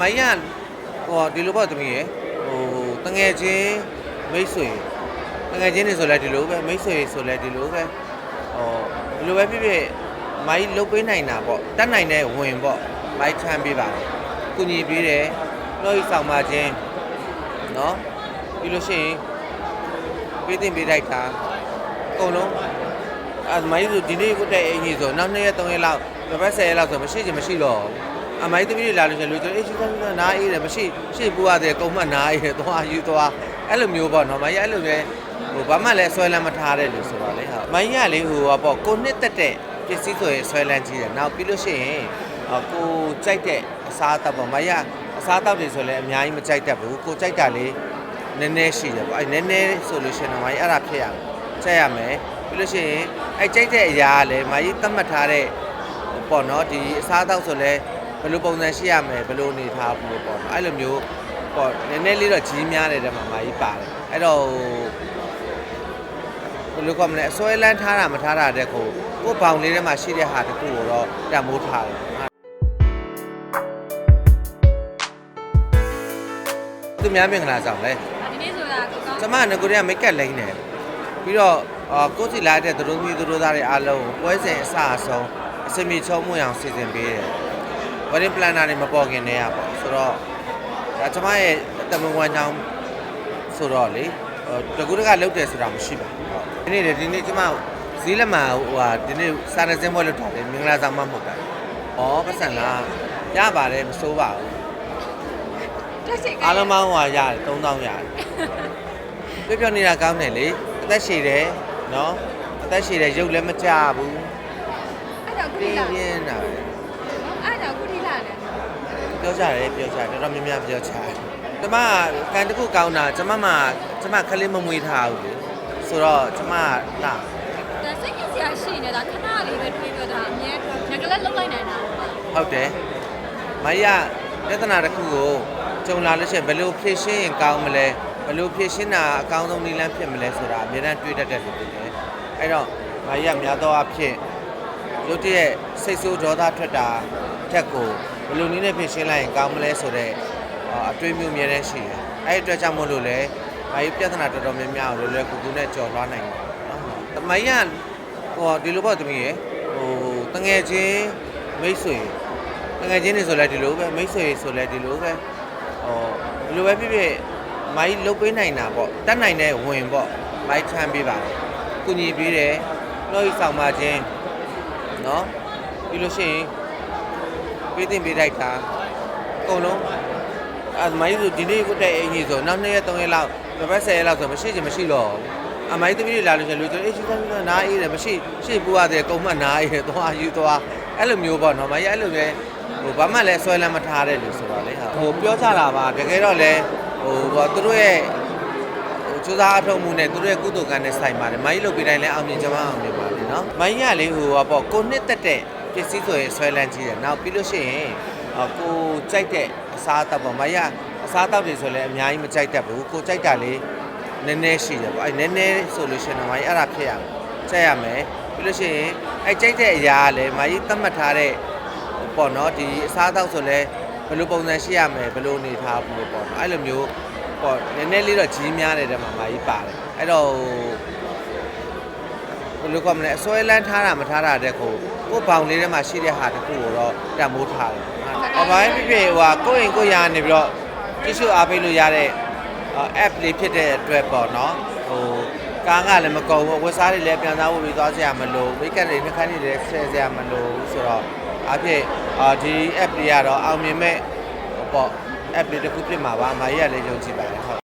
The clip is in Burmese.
မိုင်းကဟိုဒီလိုပေါ့သမီးရယ်ဟိုတငယ်ချင်းမိတ်ဆွေတငယ်ချင်းတွေဆိုလဲဒီလိုပဲမိတ်ဆွေဆိုလဲဒီလိုပဲဟိုဒီလိုပဲဖြစ်ဖြစ်မိုင်းလုတ်ပေးနိုင်တာပေါ့တတ်နိုင်တဲ့ဝင်ပေါ့မိုင်းချမ်းပေးပါတယ်ကုညီပေးတယ်လို့ဆောင်ပါခြင်းเนาะပြီးလို့ရှိရင်ပေးတင်ပေးလိုက်တာအကုန်လုံးအမိုင်းဆိုဒီနေ့ကိုတဲ့အင်ကြီးဆိုနောက်2ရက်3ရက်လောက်တစ်ပတ်10ရက်လောက်ဆိုမရှိချင်မရှိတော့ဘူး အမိုင်းသမီးတွေလာလို့ရှိရင်လူကျအေးရှိသားရှိသားနားအေးတယ်မရှိရှေ့ပူရတယ်ကုံမနားအေးတယ်သွားယူသွားအဲ့လိုမျိုးပေါ့နော်မိုင်းရအဲ့လိုပဲဟိုဘာမှလည်းဆွဲလန်းမထားတဲ့လူဆိုတော့လေဟုတ်မိုင်းရလေဟိုပေါ့ကိုနှစ်တက်တဲ့ပစ္စည်းဆိုရင်ဆွဲလန်းကြီးတယ်နောက်ပြီးလို့ရှိရင်ကိုကြိုက်တဲ့အစားအသောက်ပေါ့မိုင်းရအစားအသောက်တွေဆိုလည်းအများကြီးမကြိုက်တတ်ဘူးကိုကြိုက်တာလေးနည်းနည်းရှိတယ်ပေါ့အဲ့နည်းနည်းဆိုလို့ရှိရင်မိုင်းအဲ့ဒါဖြစ်ရမယ်ကြိုက်ရမယ်ပြီးလို့ရှိရင်အဲ့ကြိုက်တဲ့အရာကလည်းမိုင်းသတ်မှတ်ထားတဲ့ပေါ့နော်ဒီအစားအသောက်ဆိုလဲဘ ယ်လိုပုံစံရှိရမယ်ဘယ်လိုအနေထားဘူးပေါ့နော်အဲ့လိုမျိုးပေါ့နည်းနည်းလေးတော့ကြီးများတယ်တဲ့မှာမာကြီးပါတယ်အဲ့တော့ဘယ်လိုကောမလဲအစွဲလန်းထားတာမထားတာတဲ့ကိုကိုယ့်ဘောင်လေးထဲမှာရှိတဲ့ဟာတစ်ခုကိုတော့တန်မိုးထားတယ်သူများမင်္ဂလာဆောင်လဲဒီနေ့ဆိုတာကိုကောင်းကျမကငကိုတွေကမိတ်ကပ်လိမ့်တယ်ပြီးတော့အာကိုယ်စီလာတဲ့သူတို့မျိုးသူတို့သားတွေအားလုံးကိုပွဲစဉ်အစအဆုံးအစင်မြေချုံးမွေအောင်စီစဉ်ပေးတယ် wedding planner တွေမပေါ်ခင်တည်းကပေါ့ဆိုတော့ဒါကျမရဲ့တမန်ဝန်ချောင်းဆိုတော့လေဟိုတကူတကလုတ်တယ်ဆိုတာမရှိပါဘူးဟုတ်ဒီနေ့လေဒီနေ့ကျမဈေးလက်မှာဟိုဟာဒီနေ့စာရစင်းပွဲလုပ်ထားတယ်မင်္ဂလာဆောင်မှမဟုတ်တာဩပတ်စံလားရပါတယ်မစိုးပါဘူးတက်ရှိကအားလုံးပေါင်းဟိုဟာရတယ်3000ရတယ်ပြပြနေတာကောင်းတယ်လေအသက်ရှည်တယ်နော်အသက်ရှည်တယ်ရုပ်လည်းမကြဘူးအဲ့တော့ခုပြထိင်းလာပြင်းတာပဲအဲ့တော့ခုထိလာတယ် ပြောကြတယ်ပြောကြတယ်တော်တော်များများပြောကြတယ်ကျမကန်တစ်ခုကောင်းတာကျမမှကျမခလေးမမွေးထားဘူးလေဆိုတော့ကျမလာဒါစိတ်ကြီးစရာရှိနေတာခဏလေးပဲတွေးပြောတာအမြဲငကလက်လုံးလိုက်နိုင်တာဟုတ်တယ်မရပြဿနာတစ်ခုကိုကြုံလာလို့ရှိရင်ဘယ်လိုဖြေရှင်းရင်ကောင်းမလဲဘယ်လိုဖြေရှင်းတာအကောင်းဆုံးနည်းလမ်းဖြစ်မလဲဆိုတာအများအားတွေးတတ်တဲ့လူတွေတယ်အဲ့တော့မရများသောအားဖြင့်ရုတ်တရက်စိတ်ဆိုးဒေါသထွက်တာထက်ကို ဘယ်လိုနည်းနဲ့ဖြည့်ရှင်းလိုက်ရင်ကောင်းမလဲဆိုတဲ့အတွေးမျိုးများတဲ့ရှိတယ်။အဲ့ဒီအတွက်ကြောင့်မို့လို့လည်းဘာကြီးပြဿနာတော်တော်များများကိုလွယ်လွယ်ကူကူနဲ့ကျော်လွှားနိုင်တယ်နော်။တမိုင်းကဟိုဒီလိုပေါ့တမီးရေဟိုတငယ်ချင်းမိတ်ဆွေတငယ်ချင်းတွေဆိုလဲဒီလိုပဲမိတ်ဆွေတွေဆိုလဲဒီလိုပဲဟိုဒီလိုပဲဖြစ်ဖြစ်မိုင်းလုတ်ပေးနိုင်တာပေါ့တတ်နိုင်တဲ့ဝင်ပေါ့မိုင်းချမ်းပေးပါကုညီပေးတယ်နှုတ်ဆောင်ပါခြင်းနော်ပြီးလို့ရှိရင် ပေးတင်ပေးလိုက်တာအကုန်လုံးအမိုင်းဆိုဒီနေ့ကိုတဲ့အင်ကြီးဆိုနောက်2ရက်3ရက်လောက်တစ်ပတ်10ရက်လောက်ဆိုမရှိချင်မရှိတော့ဘူးအမိုင်းသမီးတွေလာလို့ရှိရင်လူကျအေးရှိသားရှိသားနားအေးတယ်မရှိရှေ့ပူရတယ်ကုံမနားအေးတယ်သွားယူသွားအဲ့လိုမျိုးပေါ့နော်မိုင်းအဲ့လိုပဲဟိုဘာမှလည်းဆွဲလန်းမထားတဲ့လူဆိုတော့လေဟိုပြောကြတာပါတကယ်တော့လေဟိုဘောသူတို့ရဲ့ဟိုစူးစမ်းအထောက်မှုနဲ့သူတို့ရဲ့ကုသိုလ်ကံနဲ့ဆိုင်ပါတယ်မိုင်းလုတ်ပေးတိုင်းလည်းအောင်မြင်ကြမှာအောင်မြင်ပါလေနော်မိုင်းရလေဟိုဘောကိုနှစ်တက်တဲ့ ပစ္စည်းဆိုရင်ဆွဲလန်းကြီးတယ်နောက်ပြီးလို့ရှိရင်ကိုကြိုက်တဲ့အစားအသောက်ပေါ့မိုင်းရအစားအသောက်တွေဆိုလည်းအများကြီးမကြိုက်တတ်ဘူးကိုကြိုက်တာလေးနည်းနည်းရှိတယ်ပေါ့အဲနည်းနည်းဆိုလို့ရှိရင်မိုင်းအဲ့ဒါဖြစ်ရမယ်ကြိုက်ရမယ်ပြီးလို့ရှိရင်အဲကြိုက်တဲ့အရာကလည်းမိုင်းသတ်မှတ်ထားတဲ့ပေါ့နော်ဒီအစားအသောက်ဆိုလဲဘယ်လိုပုံစံရှိရမယ်ဘယ်လိုအနေထားဘူးပေါ့နော်အဲ့လိုမျိုးပေါ့နည်းနည်းလေးတော့ကြီးများတယ်တဲ့မှာမာကြီးပါတယ်အဲ့တော့ ဘယ်လိုကောမလဲအစွဲလန်းထားတာမထားတာတဲ့ကိုကိုယ့်ဘောင်လေးထဲမှာရှိတဲ့ဟာတစ်ခုကိုတော့တန်မိုးထားတယ်အပိုင်းဖြစ်ဖြစ်ဟိုဟာကိုယ့်ရင်ကိုယ့်ရာနေပြီးတော့ကြည့်ရှုအားပေးလို့ရတဲ့ app လေးဖြစ်တဲ့အတွက်ပေါ့နော်ဟိုကားကလည်းမကုန်ဘူးဝက်စားတွေလည်းပြန်စားဖို့ပြီးသွားစရာမလိုမိတ်ကပ်တွေနှခမ်းတွေလည်းဆဲစရာမလိုဘူးဆိုတော့အဖြစ်အာဒီ app တွေကတော့အောင်မြင်မဲ့ပေါ့ app တွေတစ်ခုဖြစ်မှာပါအမကြီးကလည်းယုံကြည်ပါတယ်ဟုတ်